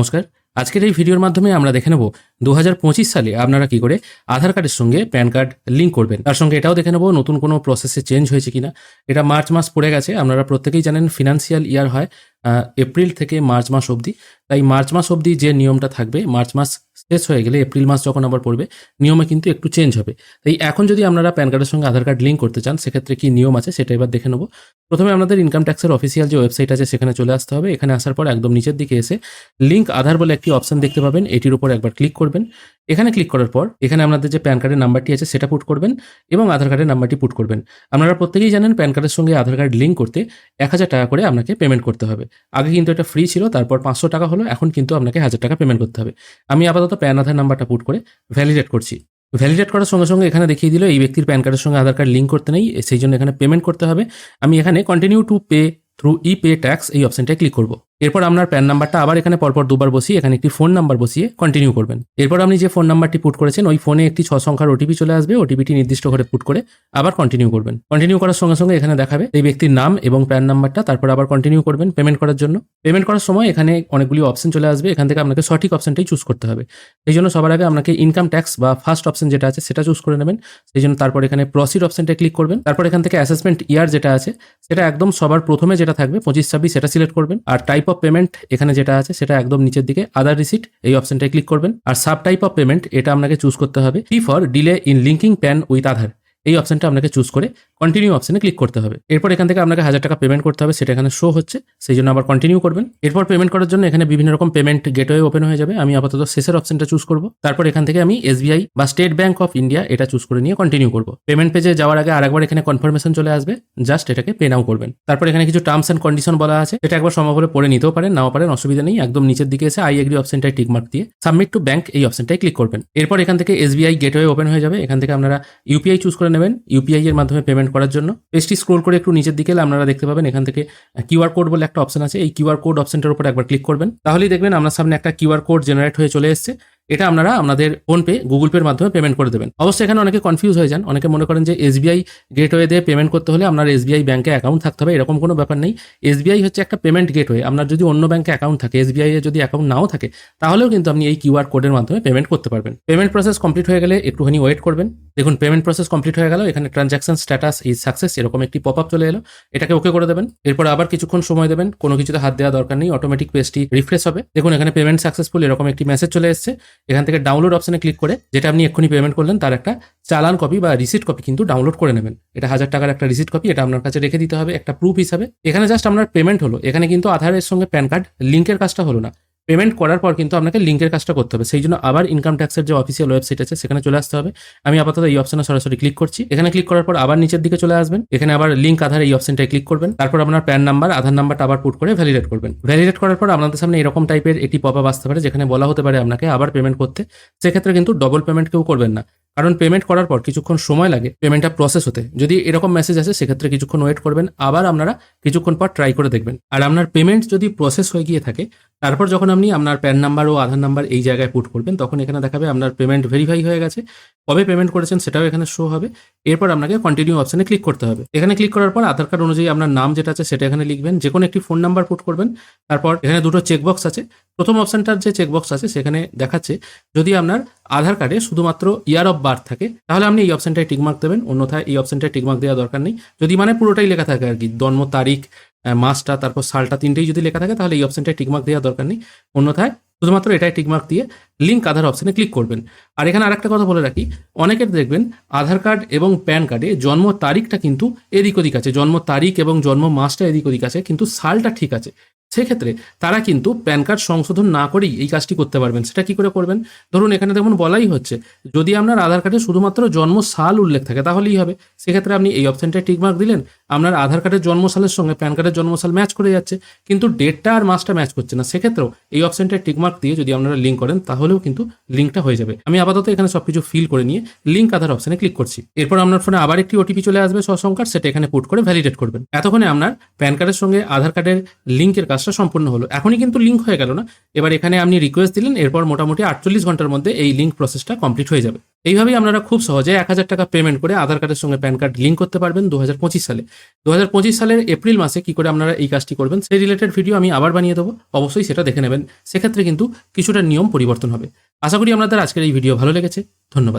নমস্কার। আজকের এই ভিডিওর মাধ্যমে আমরা দেখে নেব দু হাজার পঁচিশ সালে আপনারা কি করে আধার কার্ডের সঙ্গে প্যান কার্ড লিঙ্ক করবেন। তার সঙ্গে এটাও দেখে নেব নতুন কোনো প্রসেসে চেঞ্জ হয়েছে কিনা। এটা মার্চ মাস পড়ে গেছে, আপনারা প্রত্যেকেই জানেন ফিনান্সিয়াল ইয়ার হয় এপ্রিল থেকে মার্চ মাস অবধি। তাই মার্চ মাস অবধি যে নিয়মটা থাকবে, মার্চ মাস শেষ হয়ে গেলে এপ্রিল মাস যখন আবার পড়বে, নিয়মে কিন্তু একটু চেঞ্জ হবে। তাই এখন যদি আপনারা প্যান কার্ডের সঙ্গে আধার কার্ড লিঙ্ক করতে চান, সেক্ষেত্রে কি নিয়ম আছে সেটা এবার দেখে নেব। প্রথমে আপনাদের ইনকাম ট্যাক্সের অফিসিয়াল যে ওয়েবসাইট আছে, সেখানে চলে আসতে হবে। এখানে আসার পর একদম নিচের দিকে এসে লিঙ্ক আধার বলে একটি অপশন দেখতে পাবেন। এটির উপর একবার ক্লিক করবেন। এখানে ক্লিক করার পর এখানে আপনাদের যে প্যান কার্ডের নাম্বারটি আছে সেটা পুট করবেন এবং আধার কার্ডের নাম্বারটি পুট করবেন। আপনারা প্রত্যেকেই জানেন প্যান কার্ডের সঙ্গে আধার কার্ড লিঙ্ক করতে এক হাজার টাকা করে আপনাকে পেমেন্ট করতে হবে। আগে কিন্তু এটা ফ্রি ছিল, তারপর পাঁচশো টাকা হলো, এখন কিন্তু আপনাকে হাজার টাকা পেমেন্ট করতে হবে। আমি আপাতত প্যান আধার নাম্বারটা পুট করে ভ্যালিডেট করছি। ভ্যালিডেট করার সঙ্গে সঙ্গে এখানে দেখিয়ে দিল, এই ব্যক্তির প্যান কার্ডের সঙ্গে আধার কার্ড লিঙ্ক করতে নেই, সেই জন্য এখানে পেমেন্ট করতে হবে। আমি এখানে continue to pay through e pay tax এই অপশনটায় ক্লিক করব। এরপর আপনার প্যান নাম্বারটা আবার এখানে পরপর দুবার বসিয়ে, এখানে একটি ফোন নাম্বার বসিয়ে কন্টিনিউ করবেন। এরপর আপনি যে ফোন নাম্বারটি পুট করেছেন, ওই ফোনে একটি ছ সংখ্যার ওটিপি চলে আসবে ওটিপিটি নির্দিষ্ট করে পুট করে আবার কন্টিনিউ করবেন। কন্টিনিউ করার সঙ্গে সঙ্গে এখানে দেখাবে এই ব্যক্তির নাম এবং প্যান নাম্বারটা, তারপর আবার কন্টিনিউ করবেন পেমেন্ট করার জন্য। পেমেন্ট করার সময় এখানে অনেকগুলি অপশন চলে আসবে, এখান থেকে আপনাকে সঠিক অপশনটাই চুজ করতে হবে। এই জন্য সবার আগে আপনাকে ইনকাম ট্যাক্স বা ফার্স্ট অপশন যেটা আছে সেটা চুজ করে নেবেন। সেই জন্য তারপর এখানে প্রসিড অপশনটা ক্লিক করবেন। তারপর এখান থেকে অ্যাসেসমেন্ট ইয়ার যেটা আছে, সেটা একদম সবার প্রথমে যেটা থাকবে, পঁচিশ ছাব্বিশ সেটা সিলেক্ট করবেন। আর টাইপ অফ পেমেন্ট এখানে যেটা আছে, সেটা একদম নিচের দিকে আদার রিসিট এই অপশনটায় ক্লিক করবেন। আর সাব টাইপ অফ পেমেন্ট এটা আপনাকে চুজ করতে হবে। Fee for delay in linking PAN with Aadhaar এই অপশনটা আপনাকে চুজ করে কন্টিনিউ অপশনে ক্লিক করতে হবে। এরপর এখান থেকে আপনাকে হাজার টাকা পেমেন্ট করতে হবে, সেটা এখানে শো হচ্ছে, সেই জন্য আবার কন্টিনিউ করবেন। এরপর পেমেন্ট করার জন্য এখানে বিভিন্ন রকম পেমেন্ট গেটওয়ে ওপেন হয়ে যাবে। আমি আপাতত শেষের অপশনটা চুজ করব। তারপর এখান থেকে আমি এসবিআই বা স্টেট ব্যাংক অফ ইন্ডিয়া এটা চুজ করে নিয়ে কন্টিনিউ করব। পেমেন্ট পেজে যাওয়ার আগে আরেকবার এখানে কনফার্মেশন চলে আসবে জাস্ট এটাকে পে নাও করবেন। তারপর এখানে কিছু টার্মস অ্যান্ড কন্ডিশন বলা আছে এটা একবার সম্ভব হলে পড়ে নিতেও পারেন, নাও পারেন, অসুবিধা নেই, একদম নিচের দিকে এসে আই এগ্রি অপশনটায় টিক মার্ক দিয়ে সাবমিট টু ব্যাংক এই অপশনটায় ক্লিক করবেন। এরপর এখান থেকে এসবিআই গেটওয়ে ওপেন হয়ে যাবে। এখান থেকে আপনারা ইউপিআই চুজ করে নেবেন। ইউপিআই এর মাধ্যমে পেমেন্ট করার জন্য। পেজটি স্ক্রোল করে একটু নিচের দিকে আপনারা দেখতে পাবেন এখান থেকে কিউআর কোড বলে একটা অপশন আছে। এই কিউআর কোড অপশনটার উপর একবার ক্লিক করবেন। তাহলেই দেখবেন আপনার সামনে একটা কিউআর কোড জেনারেট হয়ে চলে এসেছে। এটা আপনারা আপনাদের ফোনপে, গুগল পের মাধ্যমে পেমেন্ট করে দেবেন। অবশ্যই এখানে অনেকে কনফিউজ হয়ে যান। অনেকে মনে করেন যে এসবিআই গেটওয়ে দিয়ে পেমেন্ট করতে হলে আপনার এসবিআই ব্যাঙ্কে অ্যাকাউন্ট থাকতে হবে, এরকম কোনো ব্যাপার নেই। এসবিআই হচ্ছে একটা পেমেন্ট গেটওয়ে আপনার যদি অন্য ব্যাংকে অ্যাকাউন্ট থাকে এসবিআই এর যদি অ্যাকাউন্ট নাও থাকে, তাহলেও কিন্তু আপনি এই কিউআর কোডের মাধ্যমে পেমেন্ট করতে পারবেন। পেমেন্ট প্রসেস কমপ্লিট হয়ে গেলে একটুখানি ওয়েট করবেন। দেখুন পেমেন্ট প্রসেস কমপ্লিট হয়ে গেল। এখানে ট্রানজাকশন স্ট্যাটাস এই সাকসেস এরকম একটি পপ আপ চলে এলো। এটাকে ওকে করে দেবেন। এরপর আবার কিছুক্ষণ সময় দেবেন। কোনো কিছুতে হাত দেওয়া দরকার নেই। অটোমেটিক পেজটি রিফ্রেশ হবে। দেখুন, এখানে পেমেন্ট সাকসেসফুল এরকম একটি মেসেজ চলে এসেছে। এখান থেকে ডাউনলোড অপশনে ক্লিক করে যেটা আপনি এক্ষুনি পেমেন্ট করলেন, তার একটা চালান কপি বা রিসিট কপি কিন্তু ডাউনলোড করে নেবেন। এটা হাজার টাকার একটা রিসিট কপি এটা আপনার কাছে রেখে দিতে হবে, একটা প্রুফ হিসাবে। এখানে জাস্ট আপনার পেমেন্ট হলো। এখানে কিন্তু আধারের সঙ্গে প্যান কার্ড লিঙ্কের কাজটা হলো না। পেমেন্ট করার পর কিন্তু আপনাকে লিঙ্কের কাজটা করতে হবে। সেই জন্য আবার ইনকাম ট্যাক্সের যে অফিসিয়াল ওয়েবসাইট আছে, সেখানে চলে আসতে হবে। আমি আপাতত এই অপশনে সরাসরি ক্লিক করছি। এখানে ক্লিক করার পর আবার নিচের দিকে চলে আসবেন। এখানে আবার লিঙ্ক আধার এই অপশনটায় ক্লিক করবেন। তারপর আপনার প্যান নাম্বার আধার নাম্বারটা আবার পুট করে ভ্যালিডেট করবেন। ভ্যালিডেট করার পর আপনাদের সামনে এরকম টাইপের একটি পপ আপ আসতে পারে, যেখানে বলা হতে পারে আপনাকে আবার পেমেন্ট করতে। সেক্ষেত্রে কিন্তু ডবল পেমেন্ট কেউ করবেন না। কারণ পেমেন্ট করার পর কিছুক্ষণ সময় লাগে পেমেন্টটা প্রসেস হতে। যদি এরকম মেসেজ আসে, সেক্ষেত্রে কিছুক্ষণ ওয়েট করবেন। আবার আপনারা কিছুক্ষণ পর ট্রাই করে দেখবেন। আর আপনার পেমেন্ট যদি প্রসেস হয়ে গিয়ে থাকে তারপর যখন আপনি আপনার প্যান নাম্বার ও আধার নাম্বার এই জায়গায় পুট করবেন, তখন এখানে দেখাবে আপনার পেমেন্ট ভেরিফাই হয়ে গেছে। কবে পেমেন্ট করেছেন সেটাও এখানে শো হবে। এরপর আপনাকে কন্টিনিউ অপশনে ক্লিক করতে হবে। এখানে ক্লিক করার পর আধার কার্ড অনুযায়ী আপনার নাম যেটা আছে সেটা এখানে লিখবেন। যে কোনো একটি ফোন নাম্বার পুট করবেন। তারপর এখানে দুটো চেকবক্স আছে। প্রথম অপশনটার যে চেকবক্স আছে সেখানে দেখাচ্ছে, যদি আপনার আধার কার্ডে শুধুমাত্র ইয়ার অফ বার্থ থাকে, তাহলে আপনি এই অপশনটায় টিকমার্ক দেবেন। অন্যথায় এই অপশনটায় টিকমার্ক দেওয়া দরকার নেই। যদি মানে পুরোটাই লেখা থাকে আর কি, জন্ম, তারিখ মাসটা তারপর সালটা, তিনটেই যদি লেখা থাকে, তাহলে এই অপশনটায় টিকমার্ক দেওয়া দরকার নেই। অন্যথায় শুধুমাত্র এটাই টিকমার্ক দিয়ে লিঙ্ক আধার অপশানে ক্লিক করবেন। আর এখানে আরেকটা কথা বলে রাখি অনেকের দেখবেন আধার কার্ড এবং প্যান কার্ডে জন্ম তারিখটা কিন্তু এদিক ওদিক আছে, জন্ম তারিখ এবং জন্ম মাসটা এদিক ওদিক আছে, কিন্তু সালটা ঠিক আছে। সেক্ষেত্রে তারা কিন্তু প্যান কার্ড সংশোধন না করেই এই কাজটি করতে পারবেন। সেটা কি করে করবেন? ধরুন এখানে দেখুন বলাই হচ্ছে, যদি আপনার আধার কার্ডে শুধুমাত্র জন্ম সাল উল্লেখ থাকে, তাহলেই হবে। সেক্ষেত্রে আপনি এই অপশনটায় টিকমার্ক দিলেন, আপনার আধার কার্ডের জন্ম সালের সঙ্গে প্যান কার্ডের জন্ম সাল ম্যাচ করে যাচ্ছে, কিন্তু ডেটটা আর মাসটা ম্যাচ করছে না। সেক্ষেত্রেও এই অপশনটায় টিকমার্ক দিয়ে যদি আপনারা লিঙ্ক করেন তাহলেও কিন্তু লিঙ্কটা হয়ে যাবে। আমি আপাতত এখানে সবকিছু ফিল করে নিয়ে লিঙ্ক আধার অপশনে ক্লিক করছি। এরপর আপনার ফোনে আবার একটি ওটিপি চলে আসবে সসংখ্যার, সেটা এখানে পুট করে ভ্যালিডেট করবেন। এতক্ষণে আপনার প্যান কার্ডের সঙ্গে আধার কার্ডের লিঙ্কের কাজটা সম্পূর্ণ হলো। এখনই কিন্তু লিঙ্ক হয়ে গেল না। এবার এখানে আপনি রিকোয়েস্ট দিলেন, এরপর মোটামুটি আটচল্লিশ ঘণ্টার মধ্যে এই লিঙ্ক প্রসেসটা কমপ্লিট হয়ে যাবে। এইভাবেই আপনারা খুব সহজে এক হাজার টাকা পেমেন্ট করে আধার কার্ডের সঙ্গে প্যান কার্ড লিঙ্ক করতে পারবেন দু হাজার পঁচিশ সালে। দু হাজার পঁচিশ সালের এপ্রিল মাসে কি করে আপনারা এই কাজটি করবেন, সেই রিলেটেড ভিডিও আমি আবার বানিয়ে দেবো। অবশ্যই সেটা দেখে নেবেন। সেক্ষেত্রে কিন্তু কিছুটা নিয়ম পরিবর্তন হবে। আশা করি আপনাদের আজকের এই ভিডিও ভালো লেগেছে। ধন্যবাদ।